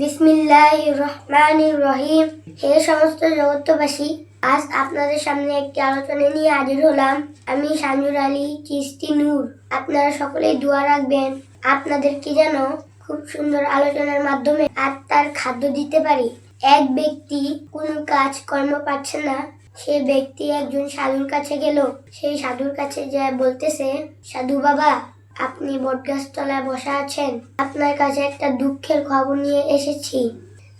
বিসমিল্লাহ রহমান রহিম হে সমস্ত জগৎবাসী, আজ আপনাদের সামনে একটি আলোচনা নিয়ে হাজির হলাম আমি সাঞ্জুর আলী চিস্তি নূর। আপনারা সকলেই দোয়া রাখবেন, আপনাদের কি যেন খুব সুন্দর আলোচনার মাধ্যমে আত্মার খাদ্য দিতে পারি। এক ব্যক্তি কোনো কাজ, কর্ম পাচ্ছে না, সে ব্যক্তি একজন সাধুর কাছে গেল। সেই সাধুর কাছে যা বলতেছে, সাধু বাবা আপনি বটগাছ তলায় বসা আছেন? আপনার কাছে একটা দুঃখের খবর নিয়ে এসেছি।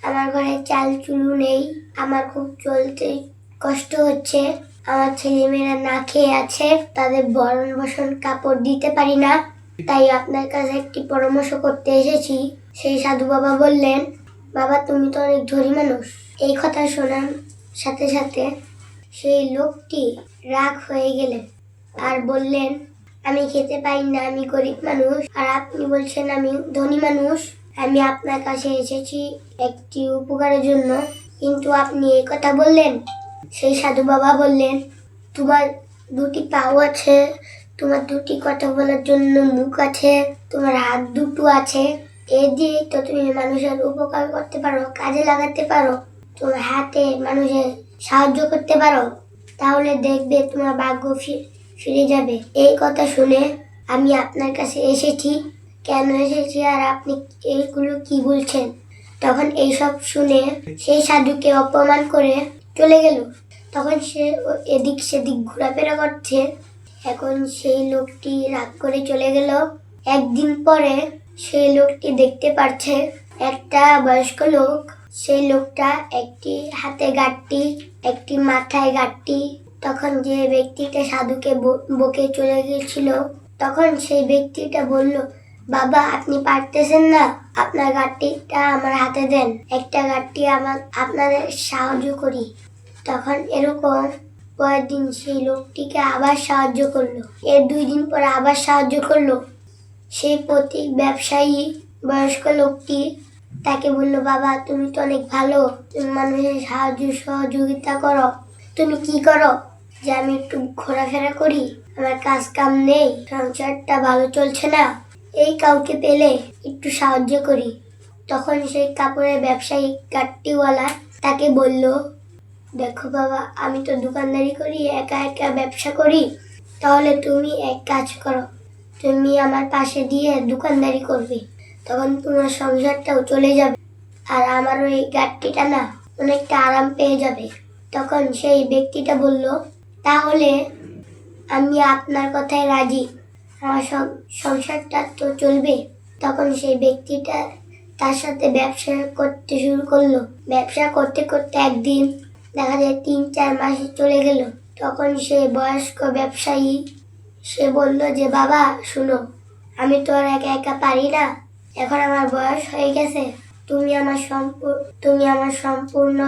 আমার ঘরে চাল চুলু নেই। আমার খুব চলতে কষ্ট হচ্ছে। আমার ছেলেমেয়েরা না খেয়ে আছে। তাদের বরণ বসন কাপড় দিতে পারি না। তাই আপনার কাছে একটি পরামর্শ করতে এসেছি। সেই সাধু বাবা বললেন, বাবা, তুমি তো অনেক ধনী মানুষ। এই কথা শোনার সাথে সাথে সেই লোকটি রাগ হয়ে গেলেন আর বললেন আমি খেতে পাই না, আমি গরিব মানুষ। আর আপনি বলছেন আমি ধনী মানুষ। আমি আপনার কাছে এসেছি একটি উপকারের জন্য। কিন্তু আপনি এই কথা বললেন, সেই সাধু বাবা বললেন, তোমার দুটি পাও আছে, তোমার দুটি কথা বলার জন্য মুখ আছে, তোমার হাত দুটো আছে। এ দিয়ে তো তুমি মানুষের উপকার করতে পারো, কাজে লাগাতে পারো। তোমার হাতে মানুষের সাহায্য করতে পারো। তাহলে দেখবে তোমার ভাগ্য ফি- ফিরে যাবে। এই কথা শুনে আমি আপনার কাছে এসেছি। কেন এসেছি আর আপনি এইগুলো কি বলছেন? তখন এইসব শুনে সেই সাধুকে অপমান করে চলে গেল। তখন সে এদিক সেদিক ঘোরাফেরা করছে। এখন সেই লোকটি রাগ করে চলে গেল। একদিন পরে সেই লোকটি দেখতে পারছে একটা বয়স্ক লোক। সেই লোকটা একটি হাতে গাঁটটি, একটি মাথায় গাঁটটি তখন যে ব্যক্তিটা সাধুকে বকে চলে গিয়েছিল, তখন সেই ব্যক্তিটা বলল, বাবা, আপনি পারতেছেন না। আপনার গাঁটটিটা আমার হাতে দেন। একটা গাঁটটি আমার, আপনাদের সাহায্য করি। তখন এরকম পরের দিন সেই লোকটিকে আবার সাহায্য করল। এর দুই দিন পর আবার সাহায্য করল। সেই প্রতি ব্যবসায়ী বয়স্ক লোকটি তাকে বলল, বাবা, তুমি তো অনেক ভালো। তুমি মানুষের সাহায্য সহযোগিতা করো। তুমি কি করো? যে আমি একটু ঘোরাফেরা করি? আমার কাজ কাম নেই, সংসারটা ভালো চলছে না। এই কাউকে পেলে একটু সাহায্য করি। তখন সেই কাপড়ের ব্যবসায়ী কাটটিওয়ালা তাকে বলল, দেখো বাবা, আমি তো দোকানদারি করি, একা একা ব্যবসা করি। তাহলে তুমি এক কাজ করো, তুমি আমার পাশে দিয়ে দোকানদারি করবে। তখন তোমার সংসারটাও চলে যাবে আর আমার ওই গাড়িটা না অনেকটা আরাম পেয়ে যাবে। তখন সেই ব্যক্তিটা বলল তাহলে আমি আপনার কথায় রাজি। আমার সংসারটা তো চলবে। তখন সেই ব্যক্তিটা তার সাথে ব্যবসা করতে শুরু করল। ব্যবসা করতে করতে একদিন দেখা যায় তিন, চার মাস চলে গেল। তখন সে বয়স্ক ব্যবসায়ী, সে বলল যে, বাবা, শুনো, আমি তো আর একা একা পারি না। এখন আমার বয়স হয়ে গেছে। তুমি আমার সম্পূর্ণ তুমি আমার সম্পূর্ণ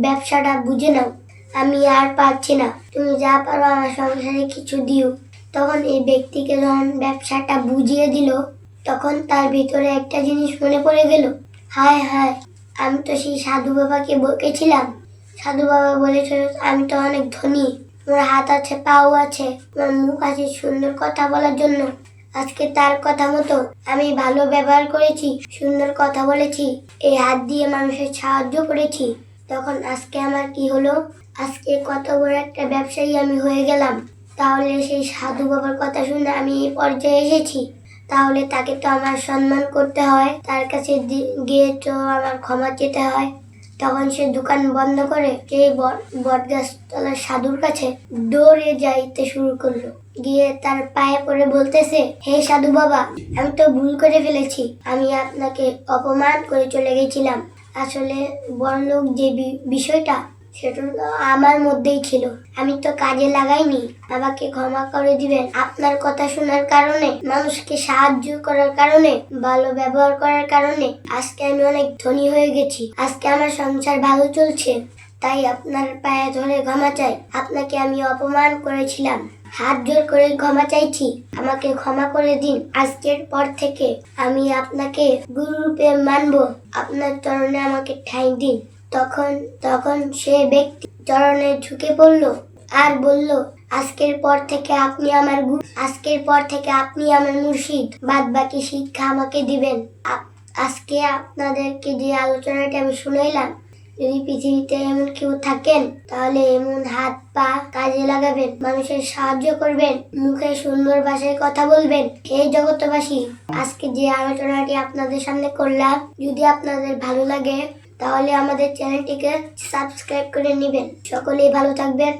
ব্যবসাটা বুঝে নাও। আমি আর পারছি না। তুমি যা পারো আমার সংসারে কিছু দিও। তখন এই ব্যক্তিকে যখন ব্যবসাটা বুঝিয়ে দিল। তখন তার ভিতরে একটা জিনিস মনে পড়ে গেল। হায় হায়, আমি তো সেই সাধু বাবাকে বকেছিলাম। সাধু বাবা বলেছিল, আমি তো অনেক ধনী। তোমার হাত আছে, পাও আছে। তোমার মুখ আছে সুন্দর কথা বলার জন্য। আজকে তার কথা মতো আমি ভালো ব্যবহার করেছি, সুন্দর কথা বলেছি। এই হাত দিয়ে মানুষের সাহায্য করেছি। তখন আজকে আমার কি হলো? আজকে কত বড় একটা ব্যবসায়ী আমি হয়ে গেলাম। তাহলে সেই সাধু বাবার কথা শুনে আমি এই পর্যায়ে এসেছি। তাহলে তাকে তো আমার সম্মান করতে হয়, তার কাছে গিয়ে তো আমার ক্ষমা চেতে হয়। তখন সে দোকান বন্ধ করে সেই বটগাছ তলার সাধুর কাছে দৌড়ে যাইতে শুরু করল। গিয়ে তার পায়ে পড়ে বলতেছে, হে সাধু বাবা, আমি তো ভুল করে ফেলেছি। আমি আপনাকে অপমান করে চলে গেছিলাম। আসলে বড়লোক যে বিষয়টা সেটা তো আমার মধ্যেই ছিল। আমি তো কাজে লাগাইনি। আমাকে ক্ষমা করে দিবেন। আপনার কথা শোনার কারণে, মানুষকে সাহায্য করার কারণে, ভালো ব্যবহার করার কারণে আজকে আমি অনেক ধনী হয়ে গেছি। আজকে আমার সংসার ভালো চলছে। তাই আপনার পায়ে ধরে ক্ষমা চাই। আপনাকে আমি অপমান করেছিলাম। হাত জোর করে ক্ষমা চাইছি। আমাকে ক্ষমা করে দিন। আজকের পর থেকে আমি আপনাকে গুরুরূপে মানব। আপনার চরণে আমাকে ঠাঁই দিন। তখন তখন সে ব্যক্তি চরণে ঝুঁকে পড়ল আর বলল, আজকের পর থেকে আপনি আমার গুরু আজকের পর থেকে আপনি আমার মুর্শিদ। বাদ বাকি শিক্ষা আমাকে দিবেন। আজকে আপনাদেরকে যে আলোচনাটা আমি শুনাইলাম, যদি পৃথিবীতে এমন কেউ থাকেন, তাহলে এমন হাত পা কাজে লাগাবেন, মানুষের সাহায্য করবেন, মুখে সুন্দর ভাষায় কথা বলবেন। এই জগতবাসী আজকে যে আলোচনাটি আপনাদের সামনে করলাম, যদি আপনাদের ভালো লাগে তাহলে আমাদের চ্যানেলটিকে সাবস্ক্রাইব করে নেবেন। সকলেই ভালো থাকবেন।